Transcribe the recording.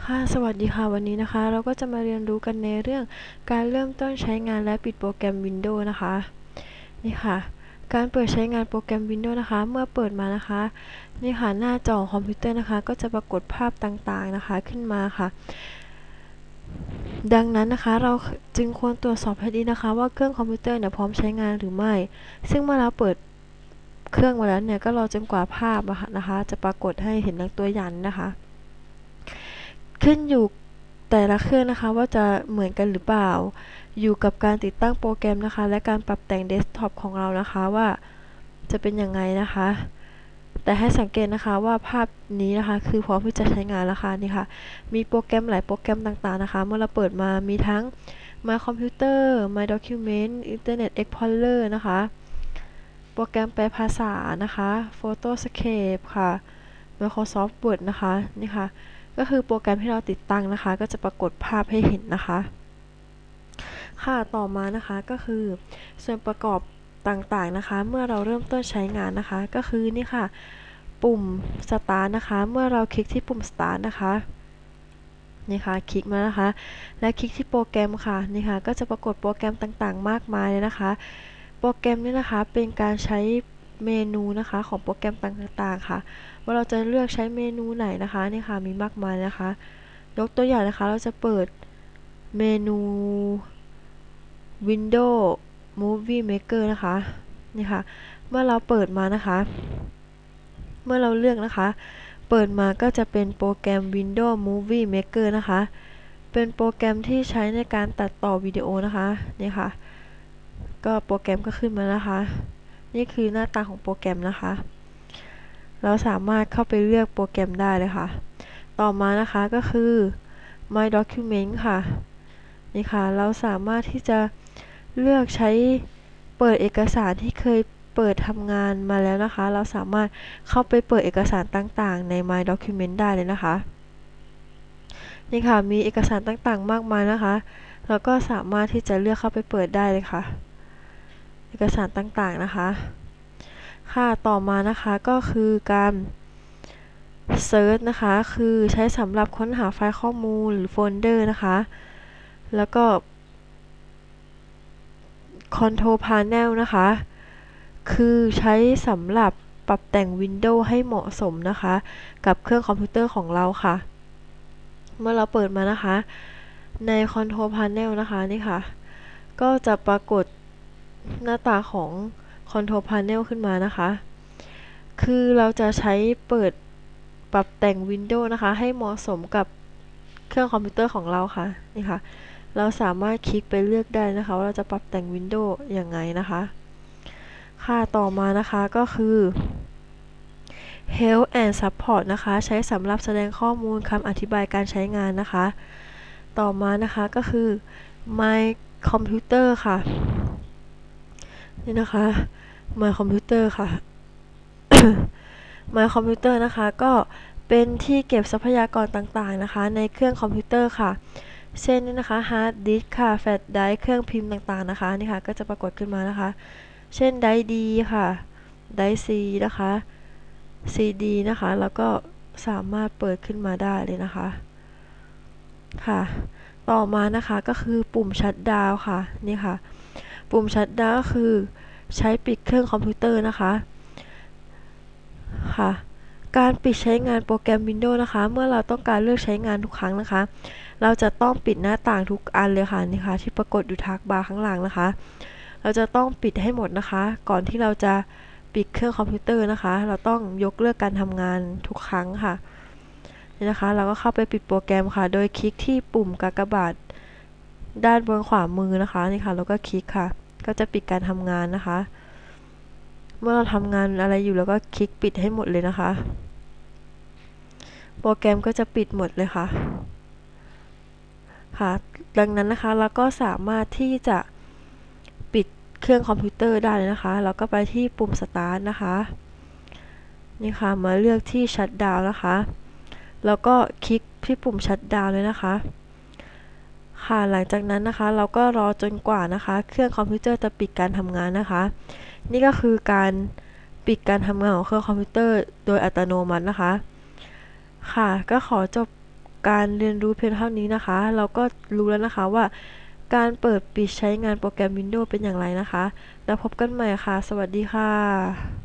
ค่ะ สวัสดีค่ะ วันนี้นะคะ เราก็จะมาเรียนรู้กันในเรื่องการเริ่มต้นใช้งานและปิดโปรแกรม Windows นะคะ นี่ค่ะ การเปิดใช้งานโปรแกรม Windows นะคะ เมื่อเปิดมานะคะ นี่ค่ะ หน้าจอคอมพิวเตอร์นะคะ ก็จะปรากฏภาพต่างๆนะคะขึ้นมาค่ะ ดังนั้นนะคะ เราจึงควรตรวจสอบให้ดีนะคะ ว่าเครื่องคอมพิวเตอร์เนี่ยพร้อมใช้งานหรือไม่ ซึ่งเมื่อเราเปิดเครื่องมาแล้วเนี่ย ก็รอจนกว่าภาพนะคะ จะปรากฏให้เห็นในตัวอย่างนะคะ ขึ้นอยู่แต่ละเครื่องนะคะว่าจะเหมือนกันหรือเปล่า อยู่กับการติดตั้งโปรแกรมนะคะ และการปรับแต่งเดสก์ท็อปของเรานะคะว่าจะเป็นยังไงนะคะ แต่ให้สังเกตนะคะว่าภาพนี้นะคะ คือพร้อมที่จะใช้งานแล้วค่ะนี่ค่ะ มีโปรแกรมหลายโปรแกรมต่างๆนะคะ เมื่อเราเปิดมามีทั้ง My Computer My Document Internet Explorer นะคะ โปรแกรมแปลภาษานะคะ Photoscape ค่ะ Microsoft Word นะคะนี่ค่ะ ก็คือโปรแกรมที่เราติดตั้งนะคะ ก็จะปรากฏภาพให้เห็นนะคะ ค่ะต่อมานะคะก็คือ ส่วนประกอบต่างๆนะคะ เมื่อเราเริ่มต้นใช้งานนะคะ ก็คือนี่ค่ะ ปุ่ม start นะคะ เมื่อเราคลิกที่ปุ่ม start นะคะนี่ค่ะคลิกมานะคะ และคลิกที่โปรแกรมค่ะนี่ค่ะก็จะปรากฏโปรแกรมต่างๆ มากมายเลยนะคะ โปรแกรมนี้นะคะเป็นการใช้เมนูนะคะของโปรแกรมต่างๆค่ะ ว่าเราจะเลือกใช้เมนูไหนนะคะนี่ค่ะมีมากมายนะคะ ยกตัวอย่างนะคะ เราจะเปิดเมนู Windows Movie Maker นะคะนี่ค่ะ เมื่อเราเปิดมานะคะ เมื่อเราเลือกนะคะ เปิดมาก็จะเป็นโปรแกรม Windows Movie Maker นะคะ เป็นโปรแกรมที่ใช้ในการตัดต่อวิดีโอนะคะนี่ค่ะ ก็โปรแกรมก็ขึ้นมานะคะ นี่คือหน้าตาของโปรแกรมนะคะ เราสามารถเข้าไปเลือกโปรแกรมได้เลยค่ะ ต่อมานะคะก็คือ My Document ค่ะ นี่ค่ะ เราสามารถที่จะเลือกใช้เปิดเอกสารที่เคยเปิดทำงานมาแล้วนะคะ เราสามารถเข้าไปเปิดเอกสารต่างๆ ใน My Document ได้เลยนะคะ นี่ค่ะ มีเอกสารต่างๆ มากมายนะคะ เราก็สามารถที่จะเลือกเข้าไปเปิดได้เลยค่ะ เอกสารต่างๆ นะคะ ค่ะต่อมานะคะก็คือการ Search นะคะ คือใช้สำหรับค้นหาไฟล์ข้อมูลหรือโฟลเดอร์นะคะ แล้วก็ Control Panel นะคะ คือใช้สำหรับปรับแต่ง Windows ให้เหมาะสมนะคะ กับเครื่องคอมพิวเตอร์ของเราค่ะ เมื่อเราเปิดมานะคะ ใน Control Panel นะคะนี่ค่ะ ก็จะปรากฏหน้าตาของ Control Panel ขึ้นมานะคะ คือเราจะใช้เปิดปรับแต่ง Windows นะคะ ให้เหมาะสมกับเครื่องคอมพิวเตอร์ของเราค่ะ นี่ค่ะ เราสามารถคลิกไปเลือกได้นะคะว่าเราจะปรับแต่ง Windows ยังไงนะคะ ค่ะ ต่อมานะคะก็คือ Help and Support นะคะ ใช้สำหรับแสดงข้อมูลคำอธิบายการใช้งานนะคะ ต่อมานะคะก็คือ My Computer ค่ะ นี่นะคะ My Computer ค่ะ My Computer นะคะ ก็เป็นที่เก็บทรัพยากรต่างๆนะคะ ในเครื่องคอมพิวเตอร์ค่ะ เช่นนี่นะคะฮาร์ดดิสค่ะแฟลชไดร์เครื่องพิมพ์ต่างๆนะคะนี่ค่ะ ก็จะปรากฏขึ้นมานะคะ เช่นไดร์ดีค่ะไดร์ซีนะคะซีดีนะคะ แล้วก็สามารถเปิดขึ้นมาได้เลยนะคะค่ะ ต่อมานะคะก็คือปุ่มชัดดาวค่ะนี่ค่ะ ปุ่มชัดดาวก็คือ ใช้ปิดเครื่องคอมพิวเตอร์นะคะค่ะการปิดใช้งานโปรแกรม Windows นะคะ เมื่อเราต้องการเลือกใช้งานทุกครั้งนะคะ เราจะต้องปิดหน้าต่างทุกอันเลยค่ะนี่ค่ะที่ปรากฏอยู่ทักบาร์ข้างหลังนะคะ เราจะต้องปิดให้หมดนะคะ ก่อนที่เราจะปิดเครื่องคอมพิวเตอร์นะคะ เราต้องยกเลิกการทำงานทุกครั้งค่ะนี่นะคะ เราก็เข้าไปปิดโปรแกรมค่ะ โดยคลิกที่ปุ่มกากบาทด้านบนขวามือนะคะนี่ค่ะแล้วก็คลิกค่ะ ก็จะปิดการทำงานนะคะ เมื่อเราทำงานอะไรอยู่แล้วก็คลิกปิดให้หมดเลยนะคะ โปรแกรมก็จะปิดหมดเลยค่ะ ค่ะ ดังนั้นนะคะเราก็สามารถที่จะปิดเครื่องคอมพิวเตอร์ได้นะคะเราก็ไปที่ปุ่ม Start นะคะ นี่ค่ะ มาเลือกที่ชัดดาวนะคะ แล้วก็คลิกที่ปุ่มชัดดาวเลยนะคะ ค่ะ หลังจากนั้นนะคะเราก็รอจนกว่านะคะ เครื่องคอมพิวเตอร์จะปิดการทำงานนะคะ นี่ก็คือการปิดการทำงานของเครื่องคอมพิวเตอร์ โดยอัตโนมัตินะคะ ค่ะ ก็ขอจบการเรียนรู้เพียงเท่านี้นะคะ เราก็รู้แล้วนะคะว่า การเปิดปิดใช้งานโปรแกรม Windows เป็นอย่างไรนะคะ แล้วพบกันใหม่ค่ะ สวัสดีค่ะ